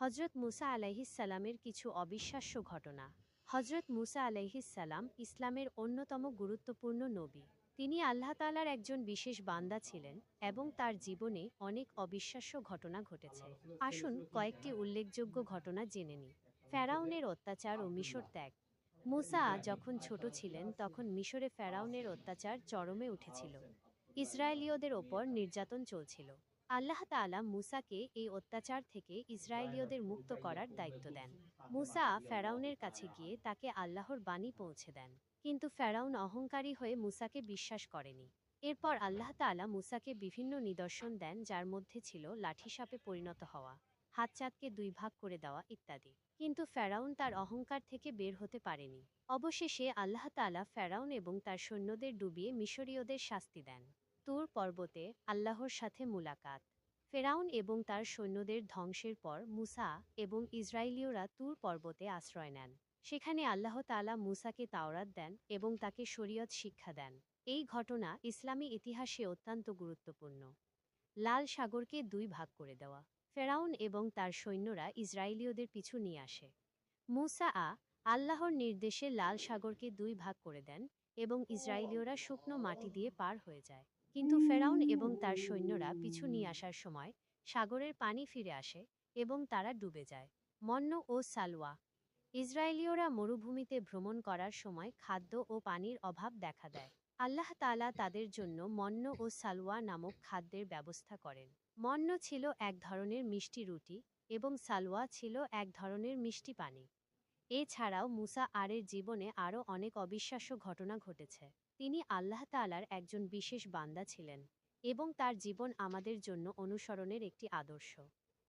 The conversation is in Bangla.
হজরত মুসা আলাইহিসালামের কিছু অবিশ্বাস্য ঘটনা। হজরত মুসা আলাইহিসালাম ইসলামের অন্যতম গুরুত্বপূর্ণ নবী। তিনি আল্লাহ তালার একজন বিশেষ বান্দা ছিলেন এবং তার জীবনে অনেক অবিশ্বাস্য ঘটনা ঘটেছে। আসুন কয়েকটি উল্লেখযোগ্য ঘটনা জেনে নিই। ফেরাউনের অত্যাচার ও মিশর ত্যাগ। মুসা যখন ছোট ছিলেন, তখন মিশরে ফেরাউনের অত্যাচার চরমে উঠেছিল। ইসরায়েলীয়দের ওপর নির্যাতন চলছিল। আল্লাহ তাআলা মুসাকে এই অত্যাচার থেকে ইসরায়েলীয়দের মুক্ত করার দায়িত্ব দেন। মুসা ফেরাউনের কাছে গিয়ে তাকে আল্লাহর বাণী পৌঁছে দেন। কিন্তু ফেরাউন অহংকারী হয়ে মুসাকে বিশ্বাস করেনি। এরপর আল্লাহ তাআলা মুসাকে বিভিন্ন নিদর্শন দেন, যার মধ্যে ছিল লাঠিসাপে পরিণত হওয়া হাত চাঁদকে দুই ভাগ করে দেওয়া ইত্যাদি। কিন্তু ফেরাউন তার অহংকার থেকে বের হতে পারেনি। অবশেষে আল্লাহ তাআলা ফেরাউন এবং তার সৈন্যদের ডুবিয়ে মিশরীয়দের শাস্তি দেন। তুর পর্বতে আল্লাহর সাথে মুলাকাত। ফেরাউন এবং তার সৈন্যদের ধ্বংসের পর মুসা এবং ইসরায়েলীয়রা তুর পর্বতে আশ্রয় নেন। সেখানে আল্লাহ তাআলা মুসাকে তাওরাত দেন এবং তাকে শরীয়ত শিক্ষা দেন। এই ঘটনা ইসলামী ইতিহাসে অত্যন্ত গুরুত্বপূর্ণ। লাল সাগরকে দুই ভাগ করে দেওয়া। ফেরাউন এবং তার সৈন্যরা ইসরায়েলীয়দের পিছু নিয়ে আসে। মুসা আ আল্লাহর নির্দেশে লাল সাগরকে দুই ভাগ করে দেন এবং ইসরায়েলীয়রা শুকনো মাটি দিয়ে পার হয়ে যায়। কিন্তু ফেরাউন এবং তার সৈন্যরা পিছু নিয়ে আসার সময় সাগরের পানি ফিরে আসে এবং তারা ডুবে যায়। মন্ন ও সালওয়া। ইসরায়েলীয়রা মরুভূমিতে ভ্রমণ করার সময় খাদ্য ও পানির অভাব দেখা দেয়। আল্লাহ তাআলা তাদের জন্য মন্ন ও সালওয়া নামক খাদ্যের ব্যবস্থা করেন। মন্ন ছিল এক ধরনের মিষ্টি রুটি এবং সালওয়া ছিল এক ধরনের মিষ্টি পানি। এছাড়াও মুসা আরের জীবনে আরও অনেক অবিশ্বাস্য ঘটনা ঘটেছে। তিনি আল্লাহ তালার একজন বিশেষ বান্দা ছিলেন এবং তার জীবন আমাদের জন্য অনুসরণের একটি আদর্শ।